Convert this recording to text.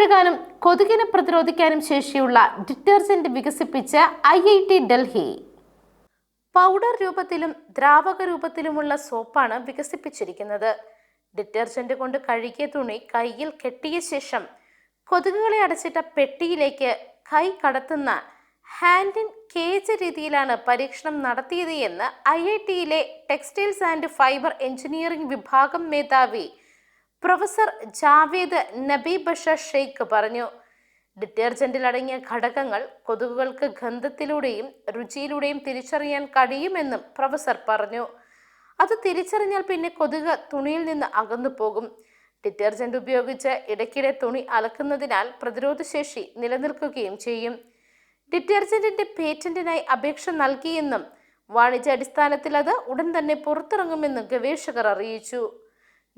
കഴുകാനും കൊതുകിനെ പ്രതിരോധിക്കാനും ശേഷിയുള്ള ഡിറ്റർജന്റ് വികസിപ്പിച്ച I I T Delhi. Powder രൂപത്തിലും ദ്രാവക രൂപത്തിലുമുള്ള സോപ്പാണ് വികസിപ്പിച്ചിരിക്കുന്നത്. ഡിറ്റർജന്റ് കൊണ്ട് കഴുകിയ തുണി കയ്യിൽ കെട്ടിയ ശേഷം കൊതുകുകളെ അടച്ചിട്ട പെട്ടിയിലേക്ക് കൈ കടത്തുന്ന ഹാൻഡ് ഇൻ കേജ് രീതിയിലാണ് പരീക്ഷണം നടത്തിയത് എന്ന് ഐ ഐ ടിയിലെ ടെക്സ്റ്റൈൽസ് ആൻഡ് ഫൈബർ എഞ്ചിനീയറിംഗ് വിഭാഗം മേധാവി പ്രൊഫസർ ജാവേദ് നബി ബഷ ഷെയ്ഖ് പറഞ്ഞു ഡിറ്റർജന്റിൽ അടങ്ങിയ ഘടകങ്ങൾ കൊതുകുകൾക്ക് ഗന്ധത്തിലൂടെയും രുചിയിലൂടെയും തിരിച്ചറിയാൻ കഴിയുമെന്നും പ്രൊഫസർ പറഞ്ഞു. അത് തിരിച്ചറിഞ്ഞാൽ പിന്നെ കൊതുക് തുണിയിൽ നിന്ന് അകന്നു പോകും. ഡിറ്റർജന്റ് ഉപയോഗിച്ച് ഇടയ്ക്കിടെ തുണി അലക്കുന്നതിനാൽ പ്രതിരോധശേഷി നിലനിൽക്കുകയും ചെയ്യും. ഡിറ്റർജന്റിന്റെ പേറ്റന്റിനായി അപേക്ഷ നൽകിയെന്നും വാണിജ്യാടിസ്ഥാനത്തിൽ അത് ഉടൻ തന്നെ പുറത്തിറങ്ങുമെന്നും ഗവേഷകർ അറിയിച്ചു.